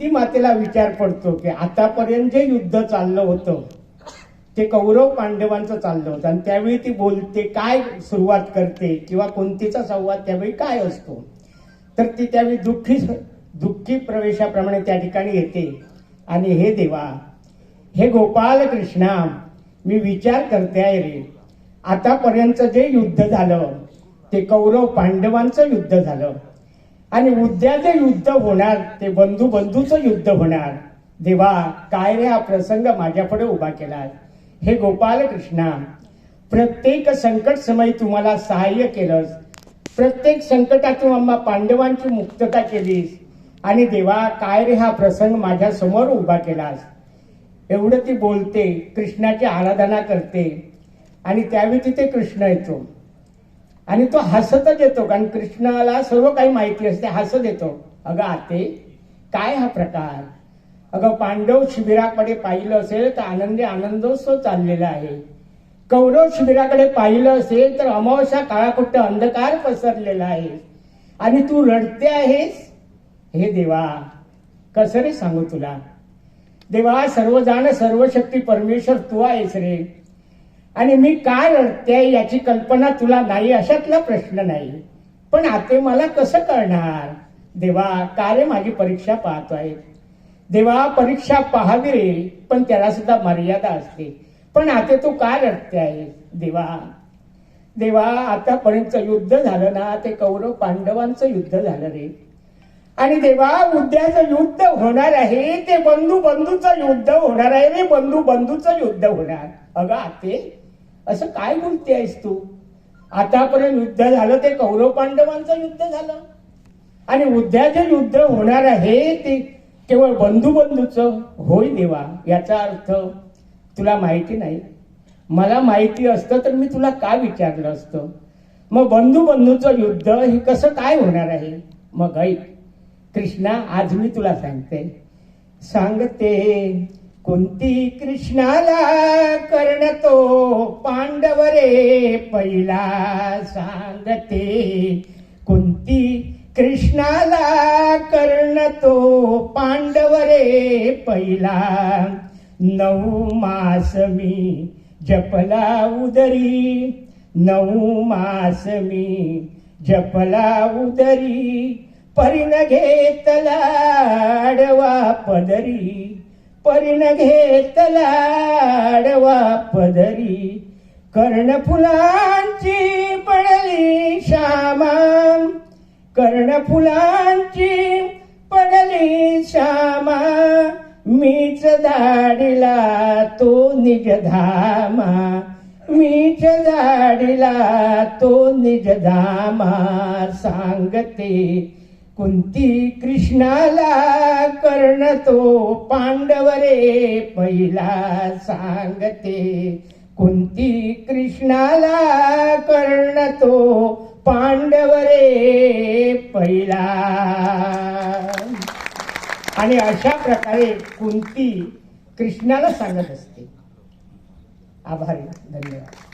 ती मातेला विचार पडतो की आतापर्यंत जे युद्ध चाललं होतं ते कौरव पांडवांचं चाललं होतं. आणि त्यावेळी ती बोलते काय सुरुवात करते किंवा कोणतीचा संवाद त्यावेळी काय असतो? तर ती त्यावेळी दुःखी दुःखी प्रवेशाप्रमाणे त्या ठिकाणी येते. आणि हे देवा हे गोपाल कृष्णा मी विचार करते आहे रे. आतापर्यंत जे युद्ध झालं ते कौरव पांडवांचं युद्ध झालं. आणि उद्या जे युद्ध होणार ते बंधू बंधूचं युद्ध होणार. देवा काय रे हा प्रसंग माझ्यापुढे उभा केलाय हे गोपाल कृष्णा प्रत्येक संकट समय तुम्हाला सहाय्य केलंस. प्रत्येक संकटातून आम्हा पांडवांची मुक्तता केलीस. आणि देवा काय रे हा प्रसंग माझ्यासमोर उभा केलास? एवढं ती बोलते कृष्णाची आराधना करते. आणि त्यावेळी तिथे कृष्ण येतो. आणि तो हसतच येतो कारण कृष्णाला सर्व काही माहिती असते हसत येतो. अगं आते काय हा प्रकार? अगं पांडव शिबिराकडे पाहिलं असेल तर आनंदी आनंदोत्सव चाललेला आहे. कौरव शिबिराकडे पाहिलं असेल तर अमावस्या काळाकुट्ट अंधकार पसरलेला आहे. आणि तू रडते आहेस? हे देवा कसं रे सांगू तुला? देवा सर्वजाण सर्वशक्ती परमेश्वर तू आहेस रे. आणि मी काय रडते याची कल्पना तुला नाही अशातला प्रश्न नाही. पण आते मला कसं कळणार? देवा का रे माझी परीक्षा पाहतोय देवा परीक्षा पाहावी रे पण त्याला सुद्धा मर्यादा असते. पण आते तू काय रडते आहे देवा. देवा आतापर्यंत युद्ध झालं ना ते कौरव पांडवांचं युद्ध झालं रे. आणि देवा उद्याचं युद्ध होणार आहे ते बंधू बंधूचं युद्ध होणार आहे रे बंधू बंधूचं युद्ध होणार. अगं आते असं काय बोलते आहेस तू? आतापर्यंत युद्ध झालं ते कौरव पांडवांचं युद्ध झालं. आणि उद्या जे युद्ध होणार आहे ते केवळ बंधू बंधूचं होय देवा याचा अर्थ तुला माहिती नाही. मला माहिती असतं तर मी तुला का विचारलं असतं? मग बंधू बंधूचं युद्ध हे कसं काय होणार आहे? मग ऐक कृष्णा आज मी तुला सांगते. सांगते. कुंती कृष्णाला कर्ण तो पांडव रे पहिला सांगते. कुंती कृष्णाला कर्ण तो पांडवरे पहिला नऊ मास मी जपला उदरी. नऊ मास मी जपला उदरी. परिण घेतला आडवा पदरी. परिण घेतला आडवा पदरी. कर्णफुलांची पडली श्यामा. कर्णफुलांची पडली श्यामा. मीच धाडिला तो निज धामा. मीच धाडिला तो निज धामा. सांगते कुंती कृष्णाला कर्ण तो पांडव रे पहिला सांगते? कुंती कृष्णाला कर्ण तो पांडव रे पहिला? आणि अशा प्रकारे कुंती कृष्णाला सांगत असते. आभारी. धन्यवाद.